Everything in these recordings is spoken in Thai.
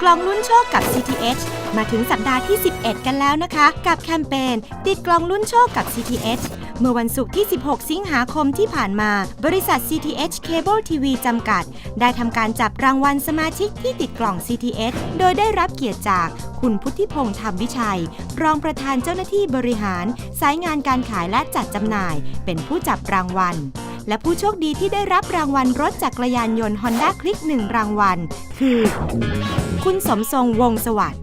กล่องลุ้นโชคกับ CTH มาถึงสัปดาห์ที่ 11 กันแล้วนะคะ กับแคมเปญติดกล่องลุ้นโชคกับ CTH เมื่อวันศุกร์ที่ 16 สิงหาคมที่ผ่านมา บริษัท CTH Cable TV จำกัด ได้ทำการจับรางวัลสมาชิกที่ติดกล่อง CTH โดยได้รับเกียรติจากคุณพุทธิพงษ์ธรรมวิชัย รองประธานเจ้าหน้าที่บริหาร สายงานการขายและจัดจำหน่าย เป็นผู้จับรางวัล และผู้โชคดีที่ได้รับรางวัลรถจักรยานยนต์ Honda Click 1 รางวัล คือ คุณสมทรงวงศสวัสดิ์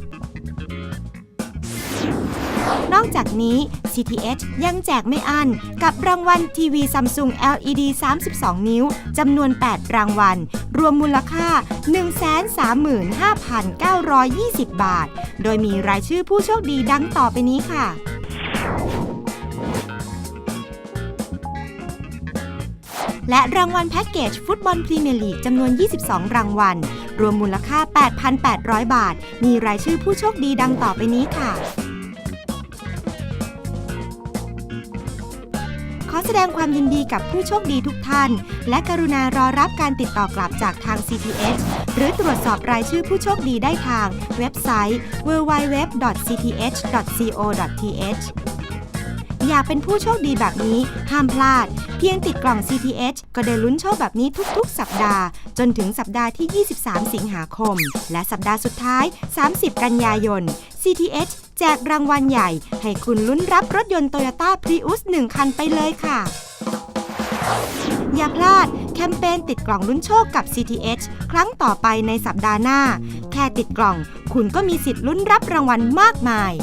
นอกจากนี้ CTH ยังแจกไม่อั้นกับรางวัลทีวีซัมซุง LED 32 นิ้ว จำนวน 8 รางวัล รวมมูลค่า 135,920 บาท โดยมีรายชื่อผู้โชคดีดังต่อไปนี้ค่ะ และรางวัลแพ็กเกจฟุตบอลพรีเมียร์ลีกจำนวน 22 รางวัล รวมมูลค่า 8,800 บาท มีรายชื่อผู้โชคดีดังต่อไปนี้ค่ะ ขอแสดงความยินดีกับผู้โชคดีทุกท่าน และกรุณารอรับการติดต่อกลับจากทาง CTH หรือตรวจสอบรายชื่อผู้โชคดีได้ทางเว็บไซต์ www.cth.co.th อยากเป็นผู้โชคดีแบบนี้ ห้ามพลาด เพียงติดกล่อง CTH ก็ได้ลุ้นโชคแบบนี้ทุกๆ สัปดาห์ จนถึงสัปดาห์ที่ 23 สิงหาคม และสัปดาห์สุดท้าย 30 กันยายน CTH แจกรางวัลใหญ่ ให้คุณลุ้นรับรถยนต์ Toyota Prius 1 คันไปเลยค่ะ อย่าพลาดแคมเปญติดกล่องลุ้นโชคกับ CTH ครั้งต่อไปในสัปดาห์หน้า แค่ติดกล่อง คุณก็มีสิทธิ์ลุ้นรับรางวัลมากมาย